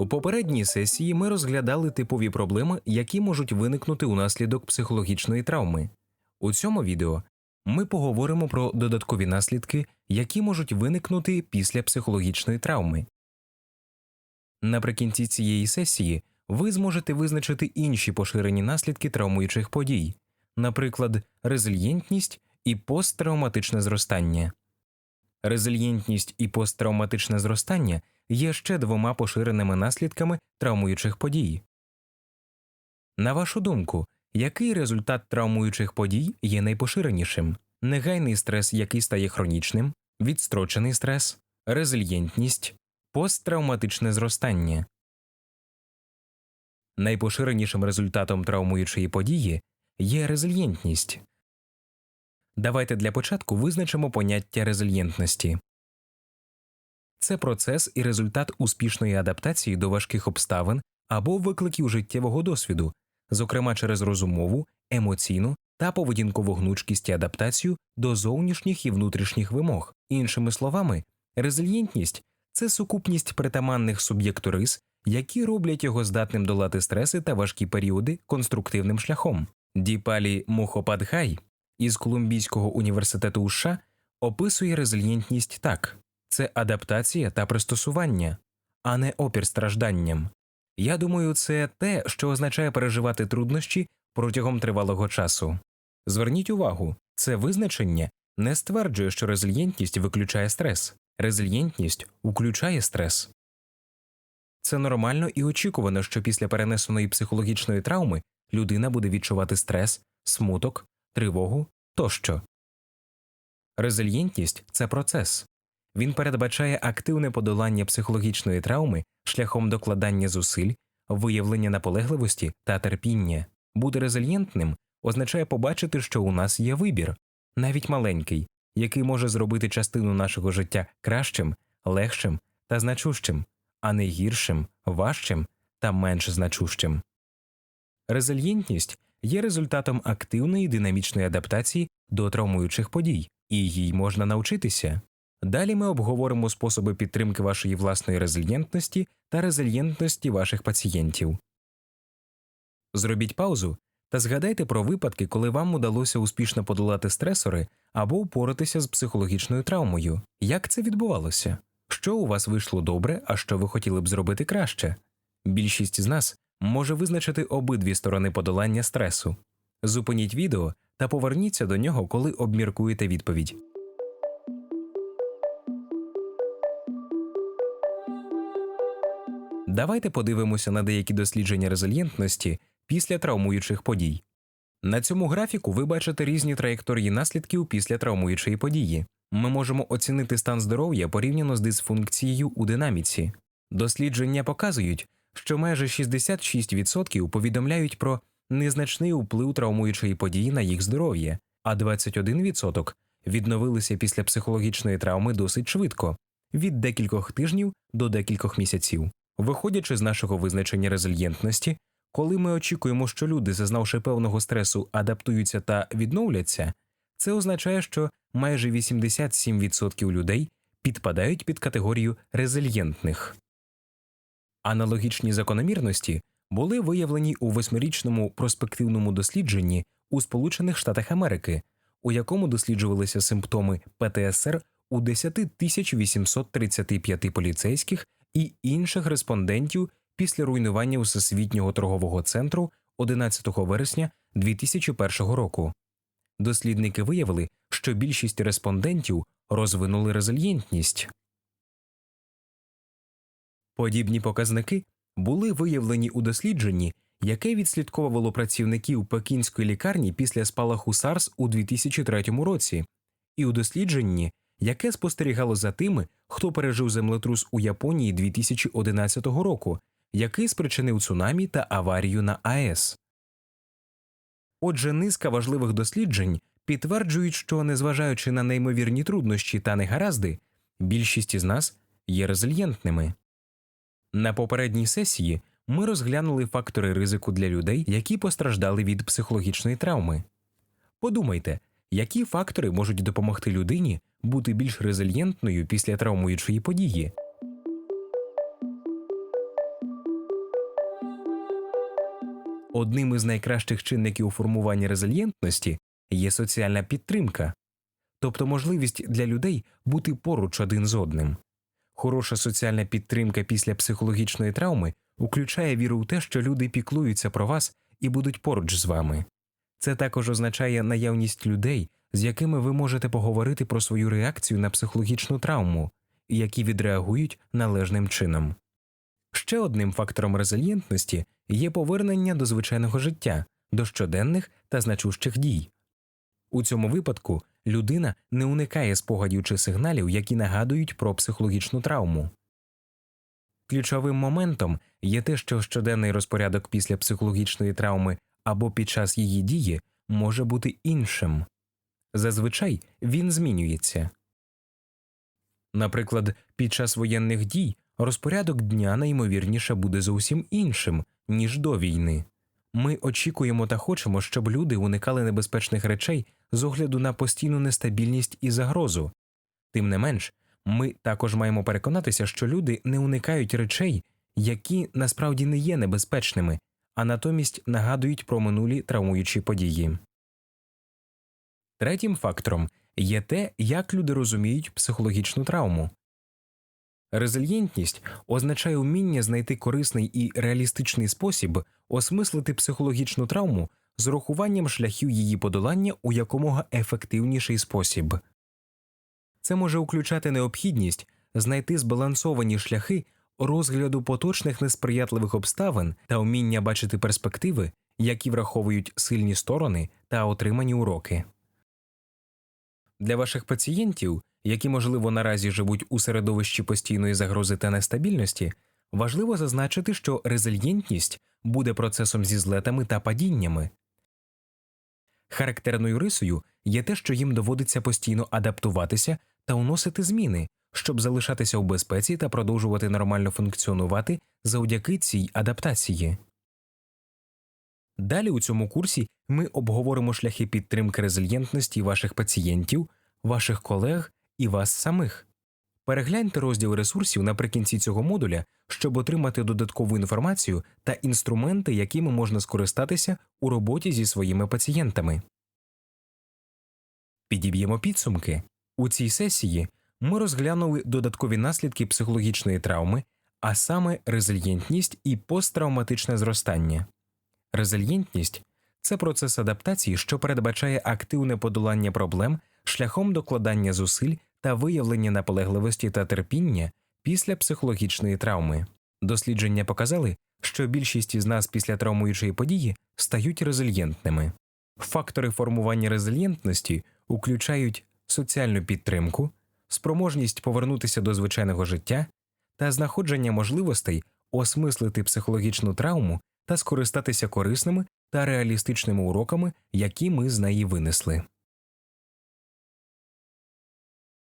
У попередній сесії ми розглядали типові проблеми, які можуть виникнути унаслідок психологічної травми. У цьому відео ми поговоримо про додаткові наслідки, які можуть виникнути після психологічної травми. Наприкінці цієї сесії ви зможете визначити інші поширені наслідки травмуючих подій, наприклад, резильєнтність і посттравматичне зростання. Резильєнтність і посттравматичне зростання є ще двома поширеними наслідками травмуючих подій. На вашу думку, який результат травмуючих подій є найпоширенішим? Негайний стрес, який стає хронічним, відстрочений стрес, резильєнтність, посттравматичне зростання. Найпоширенішим результатом травмуючої події є резильєнтність. Давайте для початку визначимо поняття резильєнтності. Це процес і результат успішної адаптації до важких обставин або викликів життєвого досвіду, зокрема через розумову, емоційну та поведінкову гнучкість і адаптацію до зовнішніх і внутрішніх вимог. Іншими словами, резильєнтність це сукупність притаманних суб'єкту рис, які роблять його здатним долати стреси та важкі періоди конструктивним шляхом. Діпалі Мухопадхай із Колумбійського університету США описує резильєнтність так це адаптація та пристосування, а не опір стражданням. Я думаю, це те, що означає переживати труднощі протягом тривалого часу. Зверніть увагу, це визначення не стверджує, що резильєнтність виключає стрес, резильєнтність включає стрес. Це нормально і очікувано, що після перенесеної психологічної травми людина буде відчувати стрес, смуток, тривогу тощо. Резильєнтність це процес. Він передбачає активне подолання психологічної травми шляхом докладання зусиль, виявлення наполегливості та терпіння. Бути резильєнтним означає побачити, що у нас є вибір, навіть маленький, який може зробити частину нашого життя кращим, легшим та значущим, а не гіршим, важчим та менш значущим. Резильєнтність є результатом активної динамічної адаптації до травмуючих подій, і їй можна навчитися. Далі ми обговоримо способи підтримки вашої власної резильєнтності та резильєнтності ваших пацієнтів. Зробіть паузу та згадайте про випадки, коли вам удалося успішно подолати стресори або впоратися з психологічною травмою. Як це відбувалося? Що у вас вийшло добре, а що ви хотіли б зробити краще? Більшість з нас може визначити обидві сторони подолання стресу. Зупиніть відео та поверніться до нього, коли обміркуєте відповідь. Давайте подивимося на деякі дослідження резильєнтності після травмуючих подій. На цьому графіку ви бачите різні траєкторії наслідків після травмуючої події. Ми можемо оцінити стан здоров'я порівняно з дисфункцією у динаміці. Дослідження показують, що майже 66% повідомляють про незначний вплив травмуючої події на їх здоров'я, а 21% відновилися після психологічної травми досить швидко від декількох тижнів до декількох місяців. Виходячи з нашого визначення резильєнтності, коли ми очікуємо, що люди, зазнавши певного стресу, адаптуються та відновляться, це означає, що майже 87% людей підпадають під категорію резильєнтних. Аналогічні закономірності були виявлені у восьмирічному проспективному дослідженні у Сполучених Штатах Америки, у якому досліджувалися симптоми ПТСР у 10 835 поліцейських і інших респондентів після руйнування Всесвітнього торгового центру 11 вересня 2001 року. Дослідники виявили, що більшість респондентів розвинули резильєнтність. Подібні показники були виявлені у дослідженні, яке відслідковувало працівників пекінської лікарні після спалаху SARS у 2003 році, і у дослідженні, яке спостерігало за тими, хто пережив землетрус у Японії 2011 року, який спричинив цунамі та аварію на АЕС. Отже, низка важливих досліджень підтверджують, що, незважаючи на неймовірні труднощі та негаразди, більшість із нас є резильєнтними. На попередній сесії ми розглянули фактори ризику для людей, які постраждали від психологічної травми. Подумайте, які фактори можуть допомогти людині бути більш резильєнтною після травмуючої події? Одним із найкращих чинників формування резильєнтності є соціальна підтримка, тобто можливість для людей бути поруч один з одним. Хороша соціальна підтримка після психологічної травми включає віру в те, що люди піклуються про вас і будуть поруч з вами. Це також означає наявність людей, з якими ви можете поговорити про свою реакцію на психологічну травму, які відреагують належним чином. Ще одним фактором резильєнтності є повернення до звичайного життя, до щоденних та значущих дій. У цьому випадку людина не уникає спогадів чи сигналів, які нагадують про психологічну травму. Ключовим моментом є те, що щоденний розпорядок після психологічної травми або під час її дії може бути іншим. Зазвичай він змінюється. Наприклад, під час воєнних дій розпорядок дня найімовірніше буде зовсім іншим, ніж до війни. Ми очікуємо та хочемо, щоб люди уникали небезпечних речей з огляду на постійну нестабільність і загрозу. Тим не менш, ми також маємо переконатися, що люди не уникають речей, які насправді не є небезпечними, а натомість нагадують про минулі травмуючі події. Третім фактором є те, як люди розуміють психологічну травму. Резильєнтність означає вміння знайти корисний і реалістичний спосіб осмислити психологічну травму з урахуванням шляхів її подолання у якомога ефективніший спосіб. Це може включати необхідність знайти збалансовані шляхи розгляду поточних несприятливих обставин та вміння бачити перспективи, які враховують сильні сторони та отримані уроки. Для ваших пацієнтів, які, можливо, наразі живуть у середовищі постійної загрози та нестабільності, важливо зазначити, що резильєнтність буде процесом зі злетами та падіннями. Характерною рисою є те, що їм доводиться постійно адаптуватися та уносити зміни, щоб залишатися у безпеці та продовжувати нормально функціонувати завдяки цій адаптації. Далі у цьому курсі ми обговоримо шляхи підтримки резильєнтності ваших пацієнтів, ваших колег і вас самих. Перегляньте розділ ресурсів наприкінці цього модуля, щоб отримати додаткову інформацію та інструменти, якими можна скористатися у роботі зі своїми пацієнтами. Підіб'ємо підсумки. У цій сесії ми розглянули додаткові наслідки психологічної травми, а саме резильєнтність і посттравматичне зростання. Резильєнтність це процес адаптації, що передбачає активне подолання проблем шляхом докладання зусиль та виявлення наполегливості та терпіння після психологічної травми. Дослідження показали, що більшість із нас після травмуючої події стають резильєнтними. Фактори формування резильєнтності включають соціальну підтримку, спроможність повернутися до звичайного життя та знаходження можливостей осмислити психологічну травму та скористатися корисними та реалістичними уроками, які ми з неї винесли.